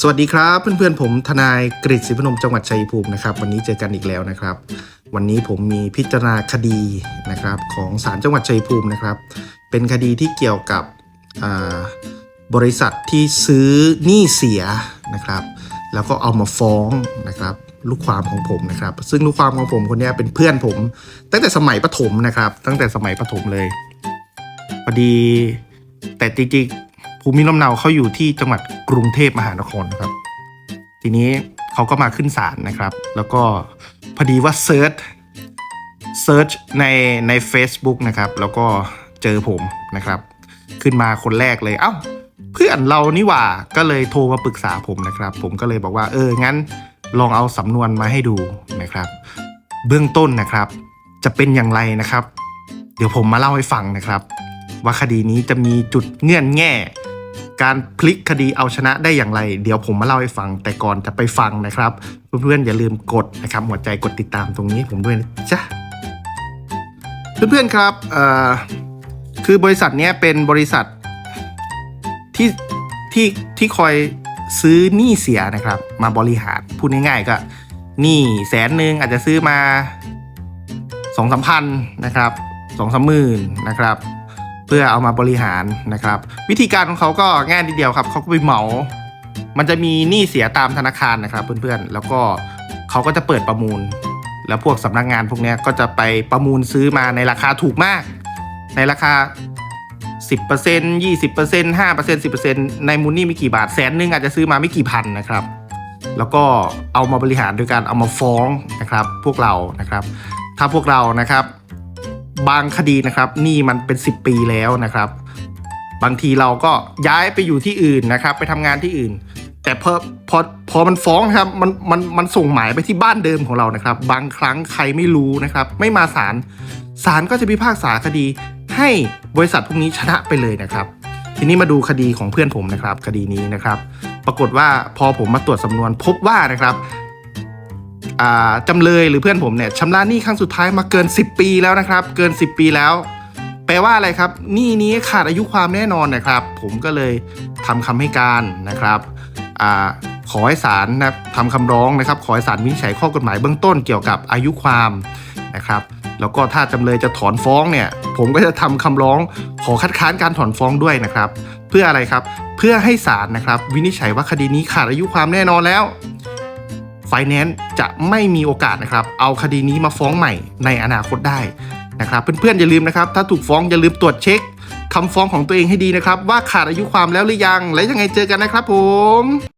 สวัสดีครับ เพื่อนๆผมทนายกฤษศิพนมจังหวัดชัยภูมินะครับ วันนี้เจอกันอีกแล้วนะครับ วันนี้ผมมีพิจารณาคดีนะครับของศาลจังหวัดชัยภูมินะครับ เป็นคดีที่เกี่ยวกับบริษัทที่ซื้อหนี้เสียนะครับ แล้วก็เอามาฟ้องนะครับลูกความของผมนะครับ ซึ่งลูกความของผมคนนี้เป็นเพื่อนผม ตั้งแต่สมัยประถมนะครับ ตั้งแต่สมัยประถมเลยพอดีแต่จริง ภูมิลำเนาเขาอยู่ที่จังหวัดกรุงเทพมหานครนะครับ ทีนี้เขาก็มาขึ้นศาลนะครับ แล้วก็พอดีว่าเซิร์ชเซิร์ชในใน Facebook นะครับ แล้วก็เจอผมนะครับ ขึ้นมาคนแรกเลยเอ้า เพื่อนเรานี่หว่าก็เลยโทรมาปรึกษาผมนะครับ ผมก็เลยบอกว่าเอองั้นลองเอาสำนวนมาให้ดูนะครับ เบื้องต้นนะครับ จะเป็นอย่างไรนะครับ เดี๋ยวผมมาเล่าให้ฟังนะครับ ว่าคดีนี้จะมีจุดเงื่อนแง่ การพลิกคดีเอาชนะได้อย่างไร เดี๋ยวผมมาเล่าให้ฟังแต่ก่อนจะไปฟังนะครับ เพื่อนๆอย่าลืมกดนะครับหัวใจกดติดตามตรงนี้ผมด้วยนะจ๊ะเพื่อนๆครับคือบริษัทเนี้ยเป็นบริษัทที่ที่ที่คอยซื้อหนี้เสียนะครับ มาบริหารพูดง่ายๆก็หนี้แสนหนึ่งอาจจะซื้อมาสองสามพันนะครับสองสามหมื่นนะครับ เพื่อเอามาบริหารนะครับ วิธีการของเขาก็ง่ายนิดเดียวครับเขาก็ไปเหมา มันจะมีหนี้เสียตามธนาคารนะครับเพื่อนๆแล้วก็เขาก็จะเปิดประมูล แล้วพวกสำนักงานพวกนี้ก็จะไปประมูลซื้อมาในราคาถูกมาก ในราคา 10% 20% 5% 10%ในมูลนี้ไม่กี่บาทแสนนึงอาจจะซื้อมาไม่กี่พันนะครับ แล้วก็เอามาบริหารโดยการเอามาฟ้องนะครับ พวกเรานะครับ ถ้าพวกเรานะครับ บางคดีนะครับหนี่มันเป็น 10 ปีแล้วนะครับ บางทีเราก็ย้ายไปอยู่ที่อื่นนะครับ ไปทำงานที่อื่น แต่พอพอพอมันฟ้องครับมันมันมันส่งหมายไปที่บ้านเดิมของเรานะครับ บางครั้งใครไม่รู้นะครับ ไม่มาศาลศาลก็จะพิพากษาคดีให้บริษัทพวกนี้ชนะไปเลยนะครับ ทีนี้มาดูคดีของเพื่อนผมนะครับ คดีนี้นะครับ ปรากฏว่าพอผมมาตรวจสำนวนพบว่านะครับ จำเลยหรือเพื่อนผมเนี่ยชำระหนี้ครั้งสุดท้ายมาเกิน 10 ปีแล้วนะครับ เกิน 10 ปีแล้ว แปลว่าอะไรครับหนี้นี้ขาดอายุความแน่นอนนะครับ ผมก็เลยทำคำให้การนะครับอขอให้ศาลนะทำคำร้องนะครับ ขอให้ศาลวินิจฉัยข้อกฎหมายเบื้องต้นเกี่ยวกับอายุความนะครับ แล้วก็ถ้าจำเลยจะถอนฟ้องเนี่ย ผมก็จะทำคำร้องขอคัดค้านการถอนฟ้องด้วยนะครับ เพื่ออะไรครับ เพื่อให้ศาลนะครับ วินิจฉัยว่าคดีนี้ขาดอายุความแน่นอนแล้ว ไฟแนนซ์จะไม่มีโอกาสนะครับ เอาคดีนี้มาฟ้องใหม่ในอนาคตได้นะครับ เพื่อนๆอย่าลืมนะครับ ถ้าถูกฟ้องอย่าลืมตรวจเช็คคำฟ้องของตัวเองให้ดีนะครับ ว่าขาดอายุความแล้วหรือยัง และยังไงเจอกันนะครับผม